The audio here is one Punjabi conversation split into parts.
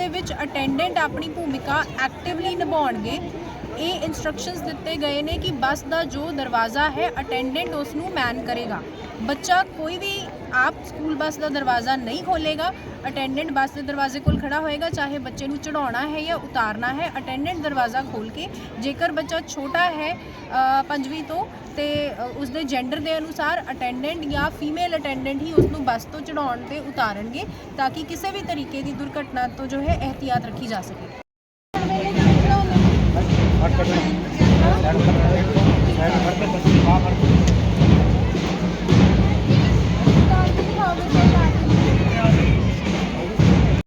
ਦੇ ਵਿੱਚ ਅਟੈਂਡੈਂਟ ਆਪਣੀ ਭੂਮਿਕਾ ਐਕਟਿਵਲੀ ਨਿਭਾਉਣਗੇ। ਇਹ ਇਨਸਟਰਕਸ਼ਨਸ ਦਿੱਤੇ ਗਏ ਨੇ ਕਿ ਬੱਸ ਦਾ ਜੋ ਦਰਵਾਜ਼ਾ ਹੈ ਅਟੈਂਡੈਂਟ ਉਸ ਨੂੰ ਮੈਨ ਕਰੇਗਾ। ਬੱਚਾ ਕੋਈ ਵੀ ਆਪ ਸਕੂਲ ਬੱਸ ਦਾ ਦਰਵਾਜ਼ਾ ਨਹੀਂ ਖੋਲੇਗਾ ਅਟੈਂਡੈਂਟ ਬੱਸ ਦੇ ਦਰਵਾਜ਼ੇ ਕੋਲ ਖੜਾ ਹੋਏਗਾ ਚਾਹੇ ਬੱਚੇ ਨੂੰ ਚੜਾਉਣਾ ਹੈ ਜਾਂ ਉਤਾਰਨਾ ਹੈ ਅਟੈਂਡੈਂਟ ਦਰਵਾਜ਼ਾ ਖੋਲ ਕੇ ਜੇਕਰ ਬੱਚਾ ਛੋਟਾ ਹੈ ਪੰਜਵੀਂ ਤੋਂ ਤੇ ਅ, ਉਸਦੇ ਜੈਂਡਰ ਦੇ ਅਨੁਸਾਰ ਅਟੈਂਡੈਂਟ ਜਾਂ ਫੀਮੇਲ ਅਟੈਂਡੈਂਟ ਹੀ ਉਸ ਨੂੰ ਬੱਸ ਤੋਂ ਚੜਾਉਣ ਤੇ ਉਤਾਰਨਗੇ ਤਾਂ ਕਿ ਕਿਸੇ ਵੀ ਤਰੀਕੇ ਦੀ ਦੁਰਘਟਨਾ ਤੋਂ ਜੋ ਹੈ ਇਹਤਿਆਤ ਰੱਖੀ ਜਾ ਸਕੇ।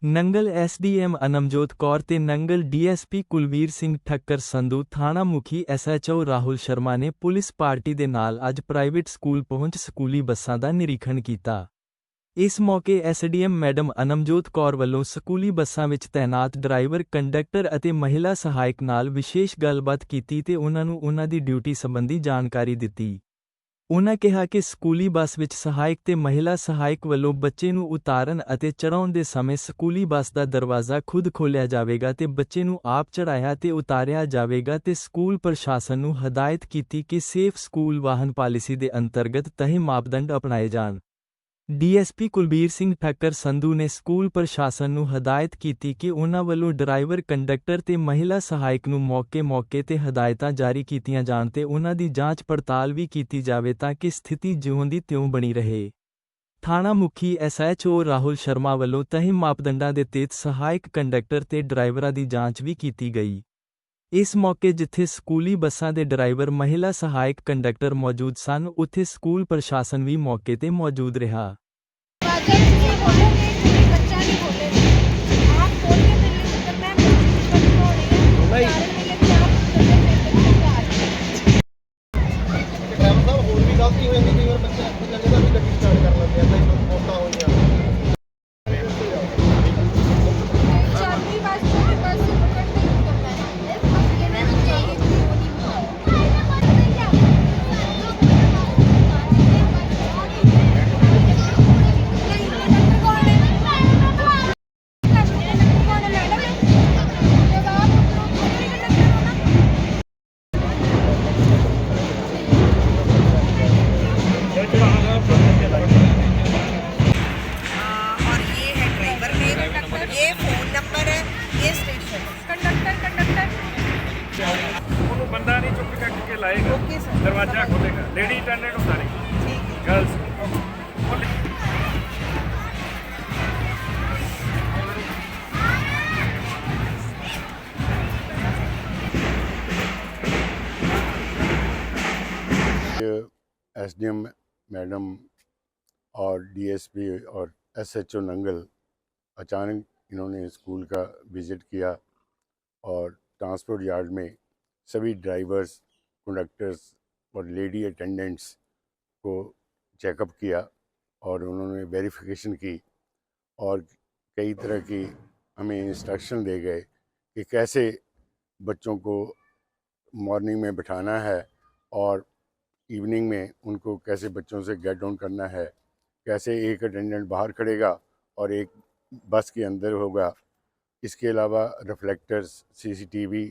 ਨੰਗਲ ਐਸਡੀਐਮ ਅਨਮਜੋਤ ਕੌਰ ਤੇ ਨੰਗਲ ਡੀਐਸਪੀ ਕੁਲਵੀਰ ਸਿੰਘ ਠੱਕਰ ਸੰਧੂ ਥਾਣਾ ਮੁਖੀ ਐਸਐਚਓ ਰਾਹੁਲ ਸ਼ਰਮਾ ਨੇ ਪੁਲਿਸ ਪਾਰਟੀ ਦੇ ਨਾਲ ਅੱਜ ਪ੍ਰਾਈਵੇਟ ਸਕੂਲ ਪਹੁੰਚ ਸਕੂਲੀ ਬੱਸਾਂ ਦਾ ਨਿਰੀਖਣ ਕੀਤਾ। ਇਸ ਮੌਕੇ ਐਸਡੀਐਮ ਮੈਡਮ ਅਨਮਜੋਤ ਕੌਰ ਵੱਲੋਂ ਸਕੂਲੀ ਬੱਸਾਂ ਵਿੱਚ ਤੈਨਾਤ ਡਰਾਈਵਰ, ਕੰਡਕਟਰ ਅਤੇ ਮਹਿਲਾ ਸਹਾਇਕ ਨਾਲ ਵਿਸ਼ੇਸ਼ ਗੱਲਬਾਤ ਕੀਤੀ ਤੇ ਉਹਨਾਂ ਨੂੰ ਉਹਨਾਂ ਦੀ ਡਿਊਟੀ ਸੰਬੰਧੀ ਜਾਣਕਾਰੀ ਦਿੱਤੀ। ਉਹਨਾਂ ਕਿਹਾ ਕਿ ਸਕੂਲੀ ਬੱਸ ਵਿੱਚ ਸਹਾਇਕ ਤੇ ਮਹਿਲਾ ਸਹਾਇਕ ਵੱਲੋਂ ਬੱਚੇ ਨੂੰ ਉਤਾਰਨ ਅਤੇ ਚੜਾਉਣ ਦੇ ਸਮੇਂ ਸਕੂਲੀ ਬੱਸ ਦਾ ਦਰਵਾਜ਼ਾ ਖੁਦ ਖੋਲ੍ਹਿਆ ਜਾਵੇਗਾ ਤੇ ਬੱਚੇ ਨੂੰ ਆਪ ਚੜਾਇਆ ਤੇ ਉਤਾਰਿਆ ਜਾਵੇਗਾ ਤੇ ਸਕੂਲ ਪ੍ਰਸ਼ਾਸਨ ਨੂੰ ਹਦਾਇਤ ਕੀਤੀ ਕਿ ਸੇਫ ਸਕੂਲ ਵਾਹਨ ਪਾਲਿਸੀ ਦੇ ਅੰਤਰਗਤ ਤਹਿ ਮਾਪਦੰਡ ਅਪਣਾਏ ਜਾਣ। ਡੀਐਸਪੀ ਕੁਲਬੀਰ ਸਿੰਘ ਠੱਕਰ ਸੰਧੂ ਨੇ ਸਕੂਲ ਪ੍ਰਸ਼ਾਸਨ ਨੂੰ ਹਦਾਇਤ ਕੀਤੀ ਕਿ ਉਨ੍ਹਾਂ ਵੱਲੋਂ ਡਰਾਈਵਰ ਕੰਡਕਟਰ ਤੇ ਮਹਿਲਾ ਸਹਾਇਕ ਨੂੰ ਮੌਕੇ-ਮੌਕੇ ਤੇ ਹਦਾਇਤਾਂ ਜਾਰੀ ਕੀਤੀਆਂ ਜਾਣ ਤੇ ਉਨ੍ਹਾਂ ਦੀ ਜਾਂਚ ਪੜਤਾਲ ਵੀ ਕੀਤੀ ਜਾਵੇ ਤਾਂ ਕਿ ਸਥਿਤੀ ਜਿਉਂ ਦੀ ਤਿਉਂ ਬਣੀ ਰਹੇ। ਥਾਣਾ ਮੁਖੀ ਐਸਐਚਓ ਰਾਹੁਲ ਸ਼ਰਮਾ ਵੱਲੋਂ ਤਹਿ ਮਾਪਦੰਡਾਂ ਦੇ ਤਹਿਤ ਸਹਾਇਕ ਕੰਡਕਟਰ ਤੇ ਡਰਾਈਵਰਾਂ ਦੀ ਜਾਂਚ ਵੀ ਕੀਤੀ ਗਈ। ਇਸ ਮੌਕੇ ਜਿੱਥੇ ਸਕੂਲੀ ਬੱਸਾਂ ਦੇ ਡਰਾਈਵਰ, ਮਹਿਲਾ ਸਹਾਇਕ ਕੰਡਕਟਰ ਮੌਜੂਦ ਸਨ, ਉੱਥੇ ਸਕੂਲ ਪ੍ਰਸ਼ਾਸਨ ਵੀ ਮੌਕੇ ਤੇ ਮੌਜੂਦ ਰਿਹਾ। ਬੱਚਾ ਨਹੀਂ ਬੋਲੇ ਆਪ ਬੋਲ ਕੇ ਤੇ ਮੈਂ ਬੱਚੇ ਨੂੰ ਬੋਲ ਰਹੀ ਹਾਂ एस डी लाएगा okay, दरवाज़ा खोलेगा। लेडी अटेंडेंट गर्ल्स मैडम और डीएसपी और एसएचओ नंगल अचानक इन्होंने स्कूल का विज़िट किया और ट्रांसपोर्ट यार्ड में सभी ड्राइवर्स कंडक्टर्स और लेडी अटेंडेंट्स को चेकअप किया और उन्होंने वेरिफिकेशन की और कई तरह की हमें इंस्ट्रक्शन दे गए कि कैसे बच्चों को मॉर्निंग में बिठाना है और इवनिंग में उनको कैसे बच्चों से गेट डाउन करना है, कैसे एक अटेंडेंट बाहर खड़ेगा और एक बस के अंदर होगा। इसके अलावा रिफ्लेक्टर्स सीसीटीवी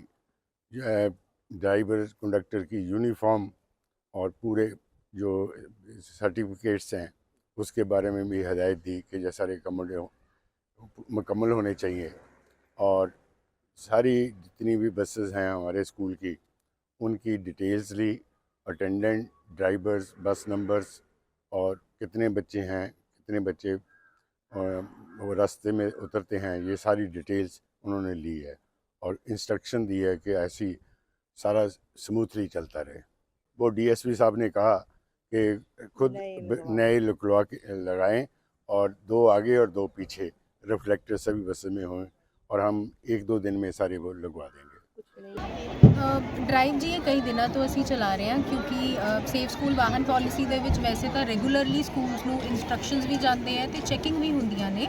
ड्राइवर कंडक्टर की यूनिफॉर्म और पूरे जो सर्टिफिकेट्स हैं, उसके बारे में भी हदायत दी कि ये सारे कमल मुकम्मल होने चाहिए। और सारी जितनी भी बसेस हैं हमारे स्कूल की, उनकी डिटेल्स ली, अटेंडेंट, ड्राइवर्स, बस नंबर्स, और कितने बच्चे हैं, कितने बच्चे वो रास्ते में उतरते हैं, ये सारी डिटेल्स उन्होंने ली है। और इंस्ट्रक्शन दी है कि ऐसी सारा स्मूथली चलता रहे। वो डीएसपी साहब ने कहा कि खुद नए लुकलवा लुकवा। के- लगाएँ और दो आगे और दो पीछे रिफ्लेक्टर सभी बसों में हों और हम एक दो दिन में सारे वो लगवा देंगे। ਡਰਾਈਵ ਜੀ, ਇਹ ਕਈ ਦਿਨਾਂ ਤੋਂ ਅਸੀਂ ਚਲਾ ਰਹੇ ਹਾਂ ਕਿਉਂਕਿ ਸੇਫ ਸਕੂਲ ਵਾਹਨ ਪਾਲਿਸੀ ਦੇ ਵਿੱਚ ਵੈਸੇ ਤਾਂ ਰੈਗੂਲਰਲੀ ਸਕੂਲਸ ਨੂੰ ਇਨਸਟਰਕਸ਼ਨਸ ਵੀ ਜਾਂਦੇ ਹੈ ਤੇ ਚੈਕਿੰਗ ਵੀ ਹੁੰਦੀਆਂ ਨੇ।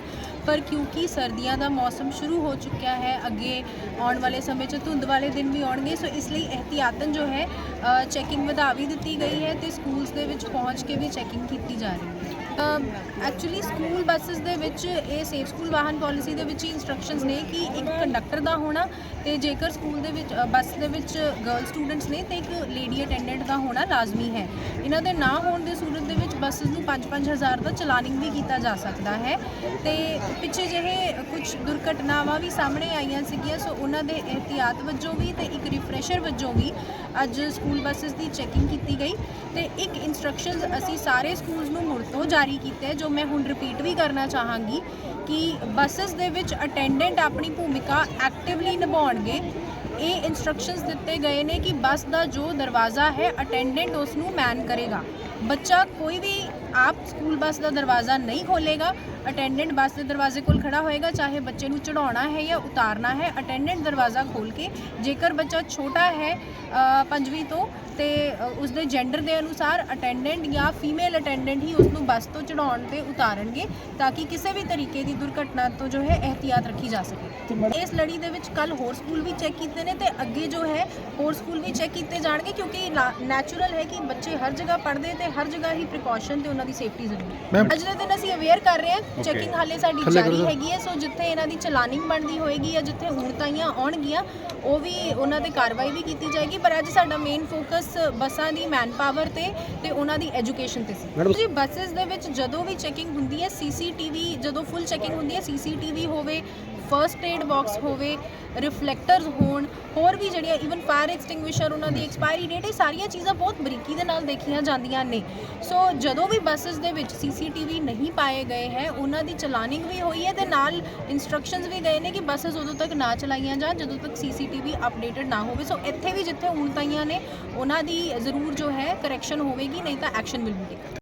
ਪਰ ਕਿਉਂਕਿ ਸਰਦੀਆਂ ਦਾ ਮੌਸਮ ਸ਼ੁਰੂ ਹੋ ਚੁੱਕਿਆ ਹੈ, ਅੱਗੇ ਆਉਣ ਵਾਲੇ ਸਮੇਂ 'ਚ ਧੁੰਦ ਵਾਲੇ ਦਿਨ ਵੀ ਆਉਣਗੇ, ਸੋ ਇਸ ਲਈ ਇਹਤਿਆਤਨ ਜੋ ਹੈ ਚੈਕਿੰਗ ਵਧਾ ਵੀ ਦਿੱਤੀ ਗਈ ਹੈ ਤੇ ਸਕੂਲਸ ਦੇ ਵਿੱਚ ਪਹੁੰਚ ਕੇ ਵੀ ਚੈਕਿੰਗ ਕੀਤੀ ਜਾ ਰਹੀ ਹੈ। ਐਕਚੁਅਲੀ ਸਕੂਲ ਬੱਸਸ ਦੇ ਵਿੱਚ ਇਹ ਸੇਫ ਸਕੂਲ ਵਾਹਨ ਪਾਲਿਸੀ ਦੇ ਵਿੱਚ ਹੀ ਇਨਸਟਰਕਸ਼ਨਸ ਨੇ ਕਿ ਇੱਕ ਕੰਡਕਟਰ ਦਾ ਹੋਣਾ ਤੇ ਜੇਕਰ ਸਕੂਲ ਦੇ ਵਿੱਚ ਬੱਸ ਦੇ ਵਿੱਚ ਗਰਲ ਸਟੂਡੈਂਟਸ ਨੇ ਤੇ ਇੱਕ ਲੇਡੀ ਅਟੈਂਡੈਂਟ ਦਾ ਹੋਣਾ ਲਾਜ਼ਮੀ ਹੈ। ਇਹਨਾਂ ਦੇ ਨਾ ਹੋਣ ਦੇ ਸੂਰਤ ਦੇ ਵਿੱਚ ਬੱਸਸ ਨੂੰ 5-5000 ਦਾ ਚਲਾਨਿੰਗ ਵੀ ਕੀਤਾ ਜਾ ਸਕਦਾ ਹੈ। ਤੇ ਪਿੱਛੇ ਜਿਹੇ ਕੁਝ ਦੁਰਘਟਨਾਵਾਂ ਵੀ ਸਾਹਮਣੇ ਆਈਆਂ ਸੀਗੀਆਂ, ਸੋ ਉਹਨਾਂ ਦੇ ਇਹਤਿਆਤ ਵਜੋਂ ਵੀ ਤੇ ਇੱਕ ਰਿਫਰੈਸ਼ਰ ਵਜੋਂ ਵੀ ਅੱਜ ਸਕੂਲ ਬੱਸਸ ਦੀ ਚੈਕਿੰਗ ਕੀਤੀ ਗਈ। ਤੇ ਇੱਕ ਇਨਸਟਰਕਸ਼ਨਸ ਅਸੀਂ ਸਾਰੇ ਸਕੂਲਸ ਨੂੰ ਮੁੜ ਤੋਂ ਜਾਰੀ ਕੀਤੇ ਜੋ ਮੈਂ ਹੁਣ ਰਿਪੀਟ ਵੀ ਕਰਨਾ ਚਾਹਾਂਗੀ ਕਿ ਬੱਸਸ ਦੇ ਵਿੱਚ ਅਟੈਂਡੈਂਟ ਆਪਣੀ ਭੂਮਿਕਾ ਐਕਟਿਵਲੀ ਨਿਭਾਉਣਗੇ। ਇਹ ਇਨਸਟਰਕਸ਼ਨਸ ਦਿੱਤੇ ਗਏ ਨੇ ਕਿ ਬੱਸ ਦਾ ਜੋ ਦਰਵਾਜ਼ਾ ਹੈ ਅਟੈਂਡੈਂਟ ਉਸ ਨੂੰ ਮੈਨ ਕਰੇਗਾ। ਬੱਚਾ ਕੋਈ ਵੀ ਆਪ ਸਕੂਲ ਬੱਸ ਦਾ ਦਰਵਾਜ਼ਾ ਨਹੀਂ ਖੋਲੇਗਾ ਅਟੈਂਡੈਂਟ ਬੱਸ ਦੇ ਦਰਵਾਜ਼ੇ ਕੋਲ ਖੜਾ ਹੋਏਗਾ ਚਾਹੇ ਬੱਚੇ ਨੂੰ ਚੜਾਉਣਾ ਹੈ ਜਾਂ ਉਤਾਰਨਾ ਹੈ ਅਟੈਂਡੈਂਟ ਦਰਵਾਜ਼ਾ ਖੋਲ ਕੇ ਜੇਕਰ ਬੱਚਾ ਛੋਟਾ ਹੈ ਪੰਜਵੀਂ ਤੋਂ ਤੇ ਅ, ਉਸਦੇ ਜੈਂਡਰ ਦੇ ਅਨੁਸਾਰ ਅਟੈਂਡੈਂਟ ਜਾਂ ਫੀਮੇਲ ਅਟੈਂਡੈਂਟ ਹੀ ਉਸ ਨੂੰ ਬੱਸ ਤੋਂ ਚੜਾਉਣ ਤੇ ਉਤਾਰਨਗੇ ਤਾਂ ਕਿ ਕਿਸੇ ਵੀ ਤਰੀਕੇ ਦੀ ਦੁਰਘਟਨਾ ਤੋਂ ਜੋ ਹੈ ਇਹਤਿਆਤ ਰੱਖੀ ਜਾ ਸਕੇ। ਇਸ ਲੜੀ ਦੇ ਵਿੱਚ ਕੱਲ ਹੋਰ ਸਕੂਲ ਵੀ ਚੈੱਕ ਕੀਤੇ ਨੇ ਤੇ ਅੱਗੇ ਜੋ ਹੈ ਹੋਰ ਸਕੂਲ ਵੀ ਚੈੱਕ ਕੀਤੇ ਜਾਣਗੇ ਕਿਉਂਕਿ ਨੈਚੁਰਲ ਹੈ ਕਿ ਬੱਚੇ ਹਰ ਜਗ੍ਹਾ ਪੜ੍ਹਦੇ ਤੇ ਹਰ ਜਗ੍ਹਾ ਹੀ ਪ੍ਰੀਕਾਸ਼ਨ ਤੇ ਉਹਨਾਂ ਦੀ ਸੇਫਟੀ ਜ਼ਰੂਰੀ ਹੈ। ਅੱਜ ਦੇ ਦਿਨ ਅਸੀਂ ਅਵੇਅਰ ਕਰ ਰਹੇ ਹਾਂ ਚੈਕਿੰਗ ਹਾਲੇ ਸਾਡੀ ਜਾਰੀ ਹੈਗੀ ਹੈ ਸੋ ਜਿੱਥੇ ਇਹਨਾਂ ਦੀ ਚਲਾਨਿੰਗ ਬਣਦੀ ਹੋਏਗੀ ਜਾਂ ਜਿੱਥੇ ਊਣਤਾਈਆਂ ਆਉਣਗੀਆਂ ਉਹ ਵੀ ਉਹਨਾਂ ਤੇ ਕਾਰਵਾਈ ਵੀ ਕੀਤੀ ਜਾਏਗੀ। ਪਰ ਅੱਜ ਸਾਡਾ ਮੇਨ ਫੋਕਸ ਬੱਸਾਂ ਦੀ ਮੈਨ ਪਾਵਰ ਤੇ ਤੇ ਉਹਨਾਂ ਦੀ ਐਜੂਕੇਸ਼ਨ ਤੇ ਸੀ। ਜੀ ਬੱਸਸ ਦੇ ਵਿੱਚ ਜਦੋਂ ਵੀ ਚੈਕਿੰਗ ਹੁੰਦੀ ਹੈ ਸੀਸੀਟੀਵੀ ਜਦੋਂ ਫੁੱਲ ਚੈਕਿੰਗ ਹੁੰਦੀ ਹੈ ਸੀਸੀਟੀਵੀ ਹੋਵੇ ਫਰਸਟ ਏਡ ਬਾਕਸ ਹੋਵੇ ਰਿਫਲੈਕਟਰਸ ਹੋਣ, ਹੋਰ ਵੀ ਜਿਹੜੀਆਂ ਈਵਨ ਫਾਇਰ ਐਕਸਟਿੰਗੁਇਸ਼ਰ ਉਹਨਾਂ ਦੀ ਐਕਸਪਾਇਰੀ ਡੇਟ ਇਹ ਸਾਰੀਆਂ ਚੀਜ਼ਾਂ ਬਹੁਤ ਬਰੀਕੀ ਦੇ ਨਾਲ ਦੇਖੀਆਂ ਜਾਂਦੀਆਂ ਨੇ। ਸੋ ਜਦੋਂ ਵੀ ਬੱਸਸ ਦੇ ਵਿੱਚ ਸੀਸੀਟੀਵੀ ਨਹੀਂ ਪਾਏ ਗਏ ਹੈ, ਉਹਨਾਂ ਦੀ ਚਲਾਨਿੰਗ ਵੀ ਹੋਈ ਹੈ ਤੇ ਨਾਲ ਇਨਸਟਰਕਸ਼ਨਸ ਵੀ ਗਏ ਨੇ ਕਿ ਬੱਸਸ ਉਦੋਂ ਤੱਕ ਨਾ ਚਲਾਈਆਂ ਜਾਣ, ਜਦੋਂ ਤੱਕ ਸੀਸੀਟੀਵੀ ਅਪਡੇਟਡ ਨਾ ਹੋਵੇ। ਸੋ ਇੱਥੇ ਵੀ ਜਿੱਥੇ ਊਣਤਾਈਆਂ ਨੇ, ਉਹਨਾਂ ਦੀ ਜ਼ਰੂਰ ਜੋ ਹੈ ਕਰੈਕਸ਼ਨ ਹੋਵੇਗੀ, ਨਹੀਂ ਤਾਂ ਐਕਸ਼ਨ ਵਿਲ ਬੀ ਟੇਕਨ